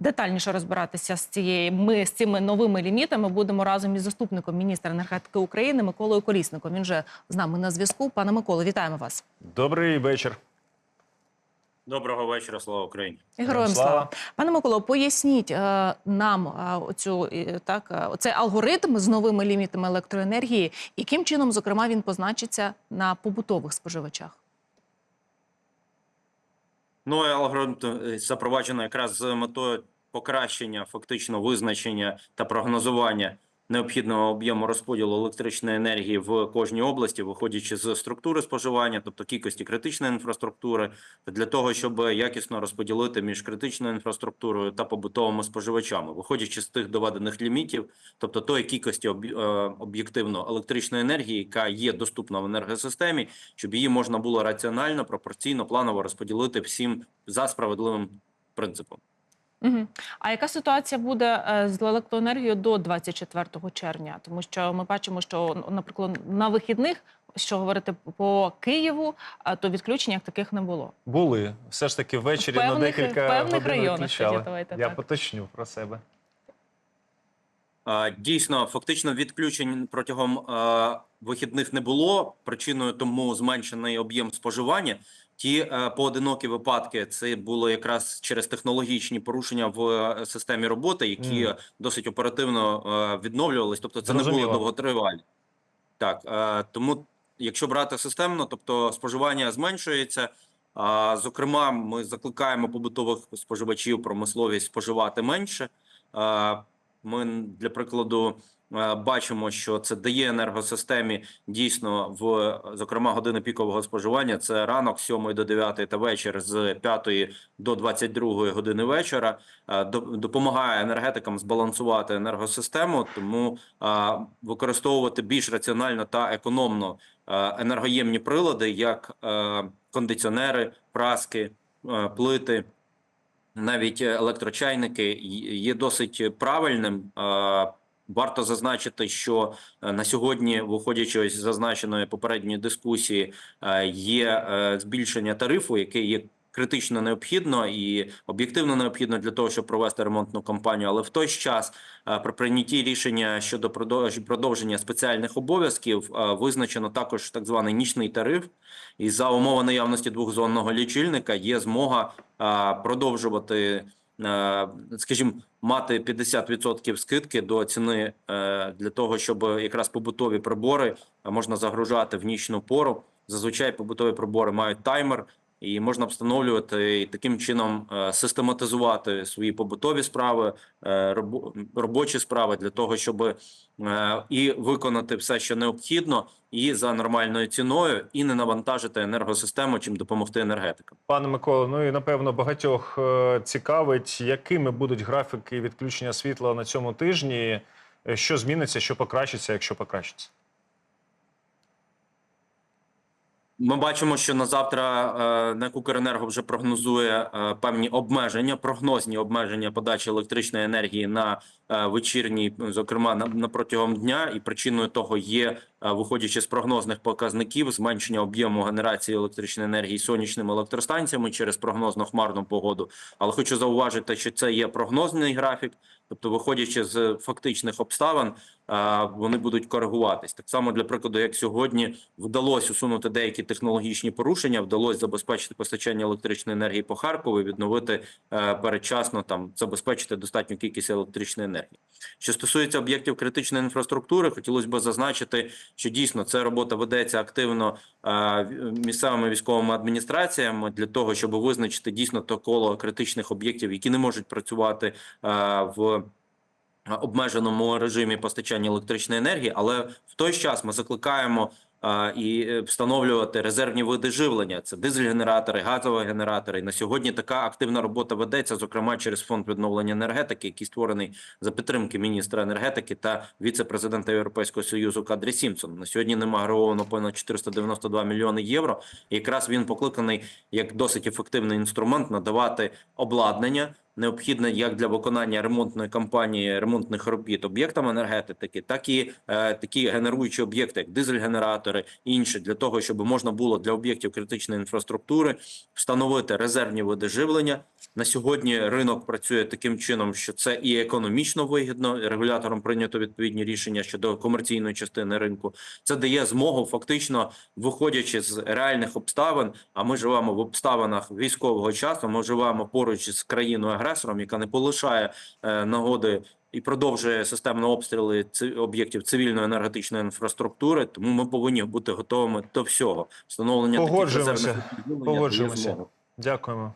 детальніше розбиратися з цією ми з цими новими лімітами будемо разом із заступником міністра енергетики України Миколою Колісником. Він же з нами на зв'язку. Пане Миколо, вітаємо вас. Добрий вечір. Доброго вечора, слава Україні. Героям Слава. слава. Пане Миколо, поясніть е, нам е, оцю е, так е, оцей алгоритм з новими лімітами електроенергії, яким чином, зокрема, він позначиться на побутових споживачах. Ну алгоритм е, запроваджено якраз з метою покращення фактично визначення та прогнозування необхідного об'єму розподілу електричної енергії в кожній області, виходячи з структури споживання, тобто кількості критичної інфраструктури, для того, щоб якісно розподілити між критичною інфраструктурою та побутовими споживачами, виходячи з тих доведених лімітів, тобто тої кількості е, об'єктивно електричної енергії, яка є доступна в енергосистемі, щоб її можна було раціонально, пропорційно, планово розподілити всім за справедливим принципом. Угу. А яка ситуація буде е, з електроенергією до 24 червня? Тому що ми бачимо, що, ну, наприклад, на вихідних, що говорити по Києву, а, то відключень як таких не було. Були все ж таки ввечері В певних- на декілька в певних годин районах, тоді давайте Я так. поточню про себе. Дійсно, фактично відключень протягом вихідних не було. Причиною тому зменшений об'єм споживання. Ті е, поодинокі випадки це було якраз через технологічні порушення в е, системі роботи, які Мгм. досить оперативно е, відновлювались. Тобто, це не було довготривалі. Так тому, якщо брати системно, тобто споживання зменшується. Зокрема, ми закликаємо побутових споживачів промисловість споживати менше. Ми для прикладу е, бачимо, що це дає енергосистемі дійсно в зокрема години пікового споживання. Це ранок з 7 до 9 та вечір з 5 до 22 години вечора. Е, до- Допомагає енергетикам збалансувати енергосистему, тому е, використовувати більш раціонально та економно енергоємні прилади, як кондиціонери, праски, плити навіть електрочайники є досить правильним. Е, Варто зазначити, що е, на сьогодні, виходячи ось зазначеної попередньої дискусії, е, є е, збільшення тарифу, яке є критично необхідно і об'єктивно необхідно для того, щоб провести ремонтну кампанію. Але в той час е, при прийнятті рішення щодо продовж- продовження спеціальних обов'язків е, визначено також так званий нічний тариф. І за умови наявності двохзонного лічильника є змога продовжувати, е, скажімо, мати 50% скидки до ціни для того, щоб якраз побутові прибори можна загружати в нічну пору. Зазвичай побутові прибори мають таймер. І можна встановлювати і таким чином е, систематизувати свої побутові справи, е, робочі справи для того, щоб е, і виконати все, що необхідно, і за нормальною ціною, і не навантажити енергосистему, чим допомогти енергетикам. Пане Миколо, ну і напевно багатьох цікавить, якими будуть графіки відключення світла на цьому тижні, що зміниться, що покращиться, якщо покращиться. Ми бачимо, що на завтра е, НЕК «Укренерго» вже прогнозує е, певні обмеження, прогнозні обмеження подачі електричної енергії на е, вечірній, зокрема на, на протягом дня, і причиною того є, виходячи з прогнозних показників, зменшення об'єму генерації електричної енергії сонячними електростанціями через прогнозно-хмарну погоду. Але хочу зауважити, що це є прогнозний графік, тобто, виходячи з фактичних обставин, вони будуть коригуватись. Так само для прикладу, як сьогодні вдалося усунути деякі технологічні порушення, вдалося забезпечити постачання електричної енергії по Харкову, відновити е, передчасно там забезпечити достатню кількість електричної енергії. Що стосується об'єктів критичної інфраструктури, хотілося б зазначити, що дійсно ця робота ведеться активно е, місцевими військовими адміністраціями для того, щоб визначити дійсно то коло критичних об'єктів, які не можуть працювати е, в обмеженому режимі постачання електричної енергії, але в той час ми закликаємо і е, встановлювати резервні види живлення. Це дизель-генератори, газові генератори. І на сьогодні така активна робота ведеться, зокрема через фонд відновлення енергетики, який створений за підтримки міністра енергетики та віце-президента Європейського союзу Кадрі Сімпсон. На сьогодні ним агровано понад 492 мільйони євро. І якраз він покликаний як досить ефективний інструмент надавати обладнання необхідне як для виконання ремонтної кампанії ремонтних робіт об'єктам енергетики, так і е, такі генеруючі об'єкти, як дизель-генератори, інші для того, щоб можна було для об'єктів критичної інфраструктури встановити резервні види живлення. На сьогодні ринок працює таким чином, що це і економічно вигідно. Регулятором прийнято відповідні рішення щодо комерційної частини ринку. Це дає змогу, фактично виходячи з реальних обставин. А ми живемо в обставинах військового часу. Ми живемо поруч з країною агресором, яка не полишає е, нагоди. І продовжує системно обстріли об'єктів цивільної енергетичної інфраструктури, тому ми повинні бути готовими до всього. Встановлення таких Погоджуємося. резервних дає Погоджуємося. Дякуємо.